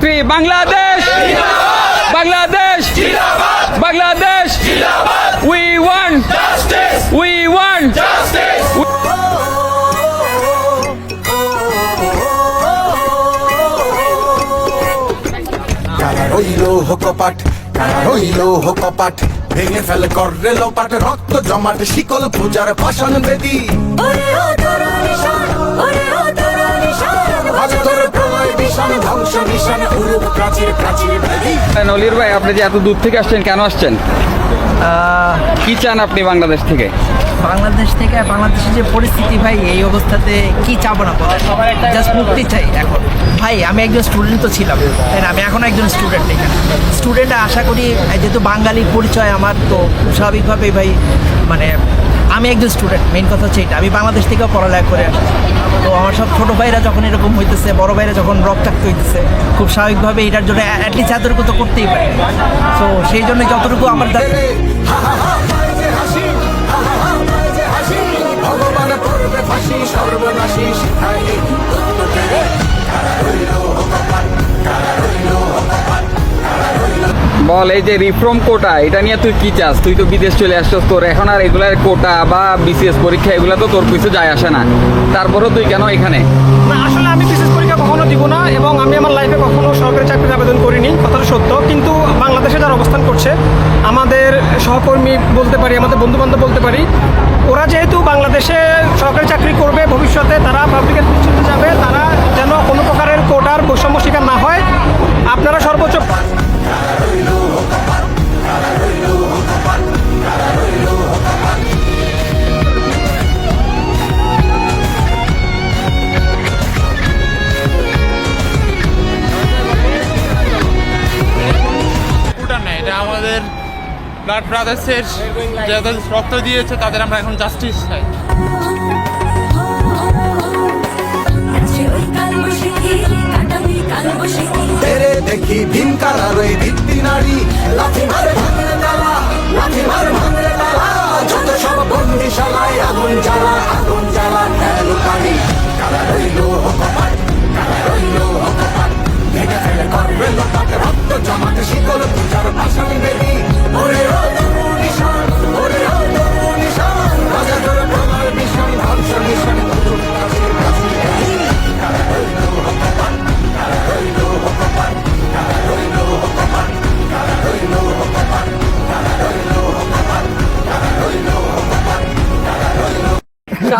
Three Bangladesh. Bangladesh. Bangladesh. We won we won কারা রইল কপাট রইল কপাট ভেঙে ফেলে করলে লোপাট রক্ত জমাট শিকল পূজার পাষাণ বেদি। ওরে ও তোর নিশান ওরে ও তোর নিশান আজ তোর প্রলয় বিষাণ ধ্বংস নলির ভাই আপনি যে এত দূর থেকে আসছেন কেন আসছেন? কি চান আপনি বাংলাদেশ থেকে? বাংলাদেশ থেকে বাংলাদেশের যে পরিস্থিতি ভাই এই অবস্থাতে কি চাবো না জাস্ট মুক্তি চাই এখন। ভাই আমি একজন স্টুডেন্ট তো ছিলাম তাই আমি এখন একজন স্টুডেন্ট এখানে স্টুডেন্ট আশা করি যেহেতু বাঙালির পরিচয় আমার তো স্বাভাবিকভাবেই ভাই মানে আমি একজন স্টুডেন্ট মেইন কথা হচ্ছে এটা আমি বাংলাদেশ থেকেও পড়ালেখা করে আসছি তো আমার সব ছোটো ভাইরা যখন এরকম হইতেছে বড় ভাইরা যখন রক্তাক্ত হইতেছে খুব স্বাভাবিকভাবে এটার জন্য অ্যাটলিস্ট এতটুকু তো করতেই পারি তো সেই জন্য যতটুকু আমার দা- হা হা হা পায় যে হাসি হা হা হা পায় যে হাসি ভগবান করবে ফাঁসি সর্বনাশী বল, এই যে রিফর্ম কোটা এটা নিয়ে তুই কি চাস? তুই তো বিদেশ চলে আসছিস, তোর এখন আর এগুলার কোটা বা বিসিএস পরীক্ষা এগুলা তো তোর কিছু যায় আসে না। তারপরেও তুই কেন এখানে? না, আসলে আমি বিশেষ পরীক্ষা কখনো দিব না এবং আমি আমার লাইফে কখনো সরকারি চাকরির আবেদন করিনি, কথাটা সত্য। কিন্তু বাংলাদেশে যারা অবস্থান করছে, আমাদের সহকর্মী বলতে পারি, আমাদের বন্ধু বান্ধব বলতে পারি, ওরা যেহেতু বাংলাদেশে সরকারি চাকরি করবে, ভবিষ্যতে তারা পাবলিকের প্রতিষ্ঠানে যাবে, তারা যেন ব্লাড ব্রাদার্সের যাদের রক্ত দিয়েছে, তাদের আমরা এখন জাস্টিস চাই। দেখি ভিন কালার ওই দীপ্তি নারী, লাথি মারে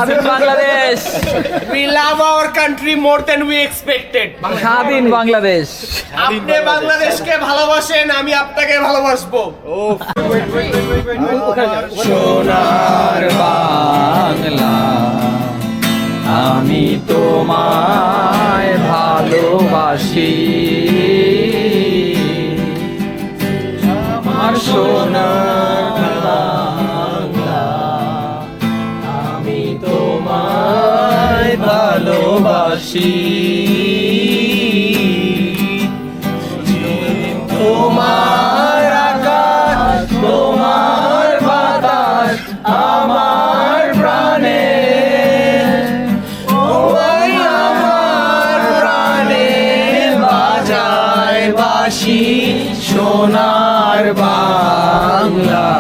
স্বাধীন Bangladesh. We love our country more than we expected. স্বাধীন বাংলাদেশ। আপনি বাংলাদেশকে ভালোবাসেন আমি আপনাকে ভালোবাসবো। সোনার বাংলা আমি তোমায় ভালোবাসি। আমার সোনার ভালোবাসি তোমার আকাশ, তোমার বাতাস, আমার প্রাণে। ওই আমার প্রাণে বাজায় বাসি সোনার বাংলা।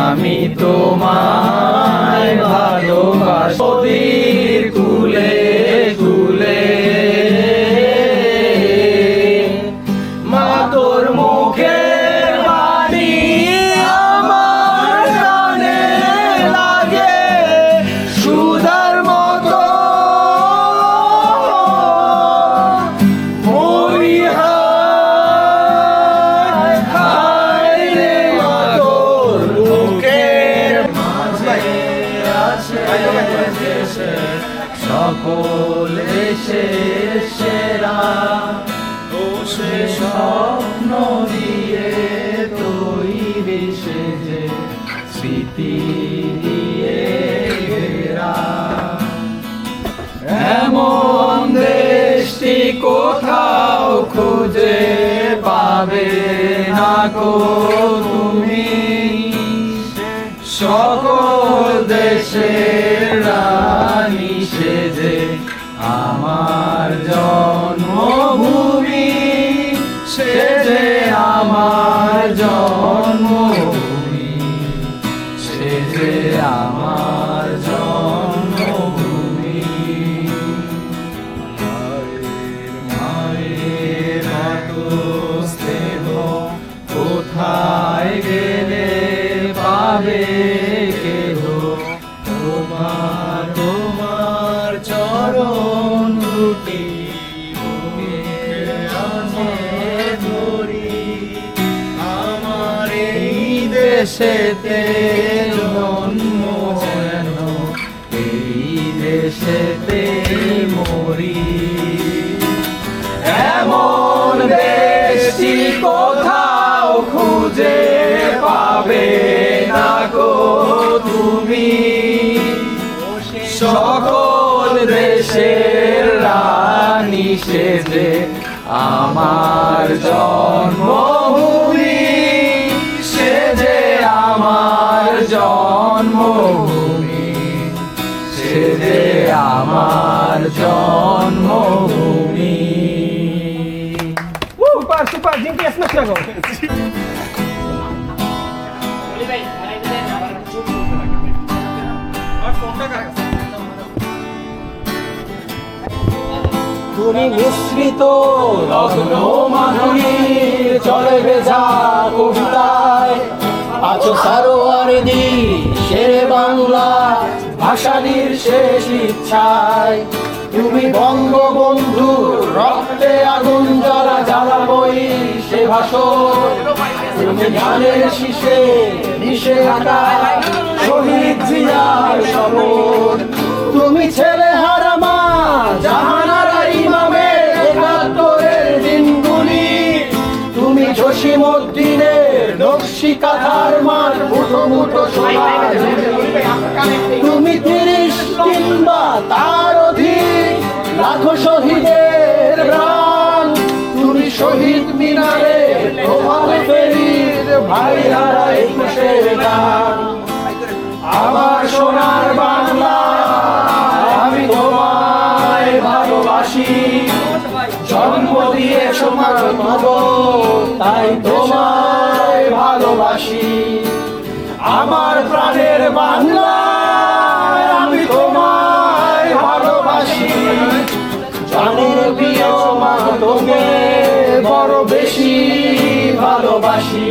আমি তোমায় ভালোবাসি। দেশে সকল দেশের সেরা সে স্বপ্ন দিয়ে তৈরি সেজে স্মৃতি দিয়ে ঘেরা। এমন দেশটি কোথাও খুঁজে পাবে না কো তুমি। সকল দেশের জন্মভূমি সে যে আমার জন্মভূমি। মায়ের স্নেহ কোথায় গেলে পাবে কেহ? তোমার তোমার চরণ দেশেতে জন্ম যেন এই দেশেতে মরি। এমন দেশটি কোথাও খুঁজে পাবে না গো তুমি। সকল দেশের রানী সেজে আমার জন্মভূমি জন্মভূমি সেজে আমার জন্মভূমি। সুপার সুপার জিঙ্কি এসমাস রাখো তুমি মিশ্রিত লগ্ন মাধুরীর চলে ভেজা কবিতায়। আছো সারোয়ার দি শেরে বাংলা ভাষানির শেষ ইচ্ছায়। তুমি বঙ্গবন্ধু, রক্তে আগুন জ্বালা জ্বালাবই সে ভাষণ। তুমি জ্ঞানের শীষে শহীদ জিয়ার তুমি ছেলে হারামা জাহানারা ইমামের একাত্তরের দিনগুলি। তুমি জসিম উদ্দিনের নকশি কাঁথার মান মুঠো ভাই হারা গান আমার সোনার বাংলা, আমি তোমায় ভালোবাসি। জন্ম দিয়েছ মাগো তাই তোমায় ভালোবাসি। আমার প্রাণের বাংলা, আমি তোমায় ভালোবাসি। জানের প্রিয় মা তোকে বড় বেশি ভালোবাসি।